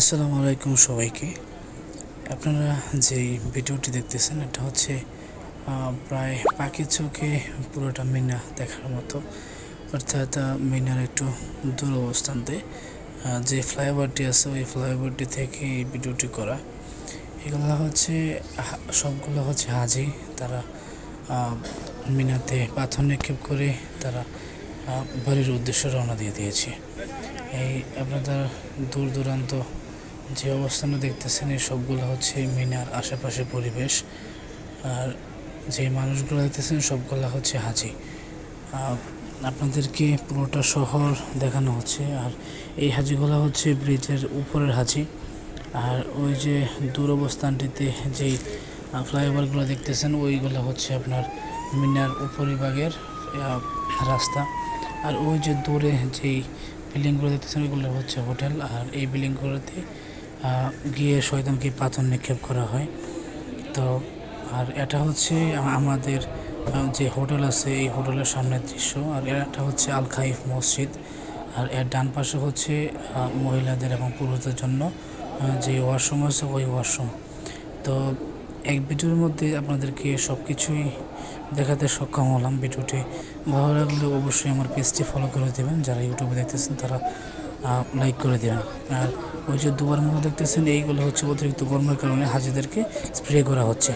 আসসালামু আলাইকুম সবাইকে। আপনারা যে ভিডিওটি দেখতেছেন, এটা হচ্ছে প্রায় পাখির চোখে পুরোটা মিনা দেখার মতো। অর্থাৎ মিনার একটু দূর অবস্থানতে যে ফ্লাইওভারটি আছে, ওই ফ্লাইওভারটি থেকে এই ভিডিওটি করা। এগুলো হচ্ছে সবগুলো হচ্ছে হাজি। তারা মিনাতে পাথর নিক্ষেপ করে তারা বাড়ির উদ্দেশ্যে রওনা দিয়ে দিয়েছে। এই আপনাদের দূর দূরান্ত যে অবস্থানে দেখতেছেন, এই সবগুলো হচ্ছে মিনার আশেপাশে পরিবেশ। আর যে মানুষগুলো দেখতেছেন, সবগুলো হচ্ছে হাজি। আপনাদেরকে পুরোটা শহর দেখানো হচ্ছে। আর এই হাজিগুলো হচ্ছে ব্রিজের উপরের হাজি। আর ওই যে দূর অবস্থানটিতে যেই ফ্লাইওভারগুলো দেখতেছেন, ওইগুলো হচ্ছে আপনার মিনার উপরিভাগের রাস্তা। আর ওই যে দূরে যেই বিল্ডিংগুলো দেখতেছেন, ওইগুলো হচ্ছে হোটেল। আর এই বিল্ডিংগুলোতে গিয়ে শয়তানকে পাথর নিক্ষেপ করা হয়। তো, আর এটা হচ্ছে আমাদের যে হোটেল আছে, এই হোটেলের সামনের দৃশ্য। আর এটা হচ্ছে আল খাইফ মসজিদ। আর এর ডান পাশে হচ্ছে মহিলাদের এবং পুরুষদের জন্য যে ওয়াশরুম আছে, ওই ওয়াশরুম। তো, এক ভিডিওর মধ্যে আপনাদেরকে সব কিছুই দেখাতে সক্ষম হলাম ভিডিওটি। ভালো লাগলে অবশ্যই আমার পেজটি ফলো করে দেবেন। যারা ইউটিউবে দেখতেছেন, তারা লাইক করে দেবেন আর ওই যে দুবার মতো দেখতেছেন, এইগুলো হচ্ছে অতিরিক্ত গরমের কারণে হাজিদেরকে স্প্রে করা হচ্ছে।